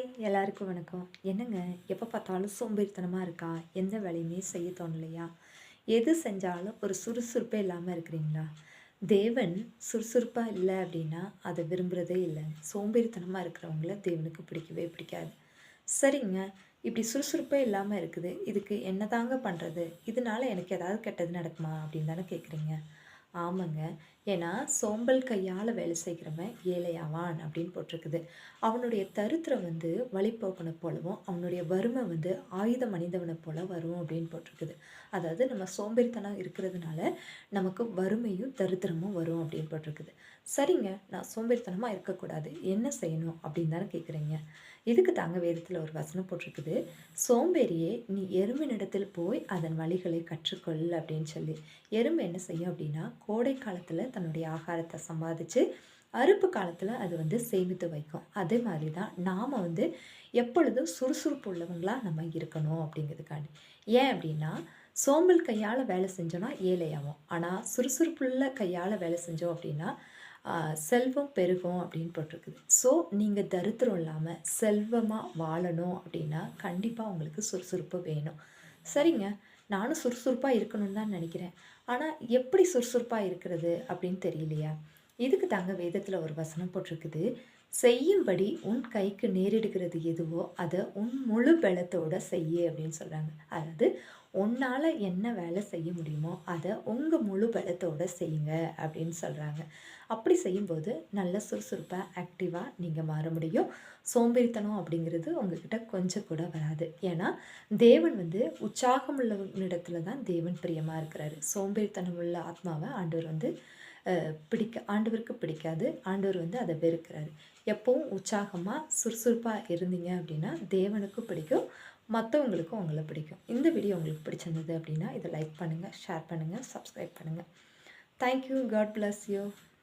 Hi எல்லாருக்கும் வணக்கம். என்னங்க எப்போ பார்த்தாலும் சோம்பேறித்தனமாக இருக்கா? எந்த வேலையுமே செய்ய தோணலையா? எது செஞ்சாலும் ஒரு சுறுசுறுப்பே இல்லாமல் இருக்கிறீங்களா? தேவன் சுறுசுறுப்பாக இல்லை அப்படின்னா அதை விரும்புகிறதே இல்லை. சோம்பேறித்தனமாக இருக்கிறவங்கள தேவனுக்கு பிடிக்கவே பிடிக்காது. சரிங்க இப்படி சுறுசுறுப்பே இல்லாமல் இருக்குது. இதுக்கு என்ன தாங்க பண்ணுறது இதனால எனக்கு ஏதாவது கெட்டது நடக்குமா அப்படின்னு தானே கேட்குறீங்க ஆமாங்க. ஏன்னா சோம்பல் கையால் வேலை செய்கிறவன் ஏழையாவான் அப்படின்னு போட்டிருக்குது. அவனுடைய தருத்திரம் வந்து வழிபோக்கனை போலவும் அவனுடைய வறுமை வந்து ஆயுத மனிதவனை போல வரும் அப்படின்னு போட்டிருக்குது. அதாவது நம்ம சோம்பேறித்தனம் இருக்கிறதுனால நமக்கு வறுமையும் தருத்திரமும் வரும் அப்படின்னு போட்டிருக்குது. சரிங்க நான் சோம்பேறித்தனமாக இருக்கக்கூடாது. என்ன செய்யணும் அப்படின்னு தானே கேட்குறீங்க இதுக்கு தாங்க வேதத்தில் ஒரு வசனம் போட்டிருக்குது. சோம்பேறியே நீ எறும்பினிடத்தில் போய் அதன் வழிகளை கற்றுக்கொள் அப்படின்னு சொல்லி. எறும்பு என்ன செய்யும் அப்படின்னா கோடை காலத்தில் தன்னுடைய ஆகாரத்தை சம்பாதிச்சு அறுப்பு காலத்தில் அது வந்து சேமித்து வைக்கும். அதே மாதிரி தான் நாம் வந்து எப்பொழுதும் சுறுசுறுப்பு உள்ளவங்களாக நம்ம இருக்கணும் அப்படிங்கிறதுக்காண்டி. ஏன் அப்படின்னா சோம்பல் கையால் வேலை செஞ்சோன்னா ஏழையாகும் ஆனால் சுறுசுறுப்புள்ள கையால் வேலை செஞ்சோம் அப்படின்னா செல்வம் பெருகும் அப்படின்னு போட்டிருக்குது. ஸோ நீங்கள் தரித்திரம் இல்லாமல் செல்வமாக வாழணும் அப்படின்னா கண்டிப்பாக உங்களுக்கு சுறுசுறுப்பு வேணும். சரிங்க. நானும் சுறுசுறுப்பாக இருக்கணும்னு தான் நினைக்கிறேன். ஆனால் எப்படி சுறுசுறுப்பாக இருக்கிறது அப்படின்னு தெரியலையா? இதுக்கு தாங்க வேதத்தில் ஒரு வசனம் போட்டிருக்குது. செய்யும்படி உன் கைக்கு நேரிடுகிறது எதுவோ அதை உன் முழு பலத்தோட செய்ய அப்படின்னு சொல்கிறாங்க அதாவது உன்னால் என்ன வேலை செய்ய முடியுமோ அதை உங்கள் முழு பலத்தோடு செய்யுங்க அப்படின்னு சொல்கிறாங்க அப்படி செய்யும்போது நல்ல சுறுசுறுப்பாக ஆக்டிவாக நீங்கள் மாற முடியும். சோம்பேறித்தனம் அப்படிங்கிறது உங்ககிட்ட கொஞ்சம் கூட வராது. ஏன்னா தேவன் வந்து உற்சாகம் உள்ளவனிடத்துல தான் தேவன் பிரியமாக இருக்கிறாரு. சோம்பேறித்தனம் உள்ள ஆத்மாவை ஆண்டவர் வந்து பிடிக்க ஆண்டவருக்கு பிடிக்காது. ஆண்டவர் வந்து அதை வெறுக்கிறாரு. எப்பவும் உற்சாகமாக சுறுசுறுப்பாக இருந்தீங்க அப்படின்னா தேவனுக்கும் பிடிக்கும் மற்றவங்களுக்கும் உங்களை பிடிக்கும். இந்த வீடியோ உங்களுக்கு பிடிச்சிருந்தது அப்படின்னா இதை லைக் பண்ணுங்கள் ஷேர் பண்ணுங்கள் சப்ஸ்கிரைப் பண்ணுங்கள் தேங்க்யூ காட் பிளஸ் யூ